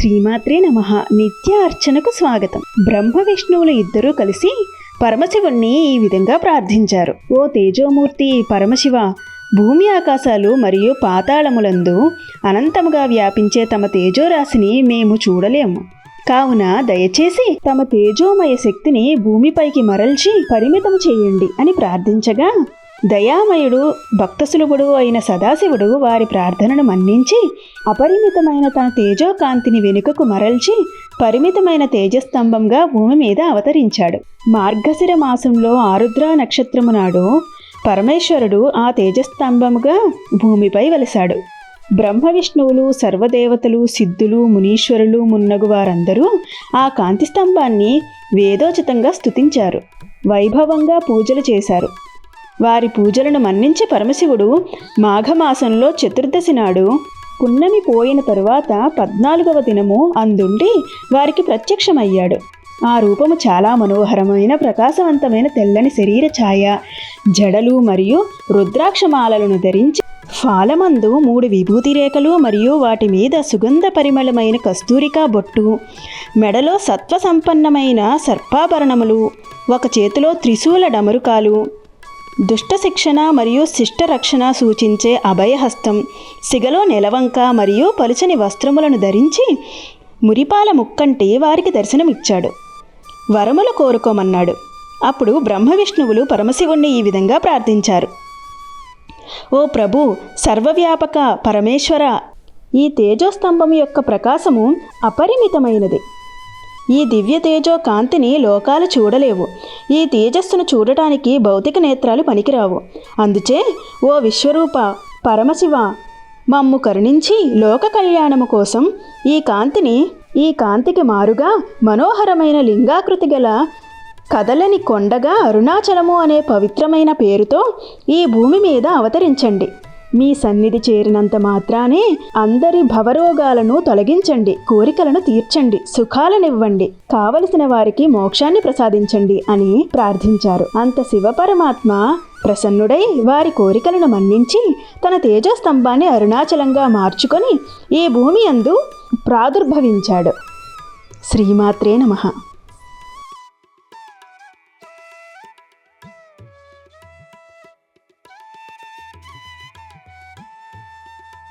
శ్రీమాత్రే నమ. నిత్య అర్చనకు స్వాగతం. బ్రహ్మ విష్ణువులు ఇద్దరూ కలిసి పరమశివుణ్ణి ఈ విధంగా ప్రార్థించారు. ఓ తేజోమూర్తి పరమశివ భూమి ఆకాశాలు మరియు పాతాళములందు అనంతముగా వ్యాపించే తమ తేజోరాశిని మేము చూడలేము. కావున దయచేసి తమ తేజోమయ శక్తిని భూమిపైకి మరల్చి పరిమితం చేయండి అని ప్రార్థించగా దయామయుడు భక్తసులువుడు అయిన సదాశివుడు వారి ప్రార్థనను మన్నించి అపరిమితమైన తన తేజోకాంతిని వెనుకకు మరల్చి పరిమితమైన తేజస్తంభంగా భూమి మీద అవతరించాడు. మార్గశిర మాసంలో ఆరుద్ర నక్షత్రము నాడు పరమేశ్వరుడు ఆ తేజస్తంభముగా భూమిపై వెలిశాడు బ్రహ్మ విష్ణువులు సర్వదేవతలు సిద్ధులు మునీశ్వరులు మున్నగు వారందరూ ఆ కాంతిస్తంభాన్ని వేదోచితంగా స్తుతించారు. వైభవంగా పూజలు చేశారు. వారి పూజలను మన్నించి పరమశివుడు మాఘమాసంలో చతుర్దశి నాడు పున్నమి పోయిన తరువాత పద్నాలుగవ దినము అందుండి వారికి ప్రత్యక్షమయ్యాడు. ఆ రూపము చాలా మనోహరమైన ప్రకాశవంతమైన తెల్లని శరీర ఛాయ. జడలు మరియు రుద్రాక్షమాలలను ధరించి ఫాలమందు మూడు విభూతి రేఖలు మరియు వాటి మీద సుగంధ పరిమళమైన కస్తూరికా బొట్టు. మెడలో సత్వ సంపన్నమైన సర్పాభరణములు. ఒక చేతిలో త్రిశూల డమరుకాలు. దుష్ట శిక్షణ మరియు శిష్ట రక్షణ సూచించే అభయహస్తం సిగలో నెలవంక మరియు పలుచని వస్త్రములను ధరించి మురిపాల ముక్కంటి వారికి దర్శనమిచ్చాడు. వరములు కోరుకోమన్నాడు. అప్పుడు బ్రహ్మ విష్ణువులు పరమశివుణ్ణి ఈ విధంగా ప్రార్థించారు. ఓ ప్రభు సర్వవ్యాపక పరమేశ్వర ఈ తేజోస్తంభం యొక్క ప్రకాశము అపరిమితమైనది. ఈ దివ్య తేజో కాంతిని లోకాలు చూడలేవు. ఈ తేజస్సును చూడటానికి భౌతిక నేత్రాలు పనికిరావు. అందుచే ఓ విశ్వరూప పరమశివ మమ్ము కరుణించి లోక కళ్యాణము కోసం ఈ కాంతిని ఈ కాంతికి మారుగా మనోహరమైన లింగాకృతి గల కదలని కొండగా అరుణాచలము అనే పవిత్రమైన పేరుతో ఈ భూమి మీద అవతరించండి. మీ సన్నిధి చేరినంత మాత్రానే అందరి భవరోగాలను తొలగించండి కోరికలను తీర్చండి సుఖాలనివ్వండి కావలసిన వారికి మోక్షాన్ని ప్రసాదించండి అని ప్రార్థించారు. అంత శివపరమాత్మ ప్రసన్నుడై వారి కోరికలను మన్నించి తన తేజస్తంభాన్ని అరుణాచలంగా మార్చుకొని ఈ భూమి అందు ప్రాదుర్భవించాడు. శ్రీమాత్రే నమః.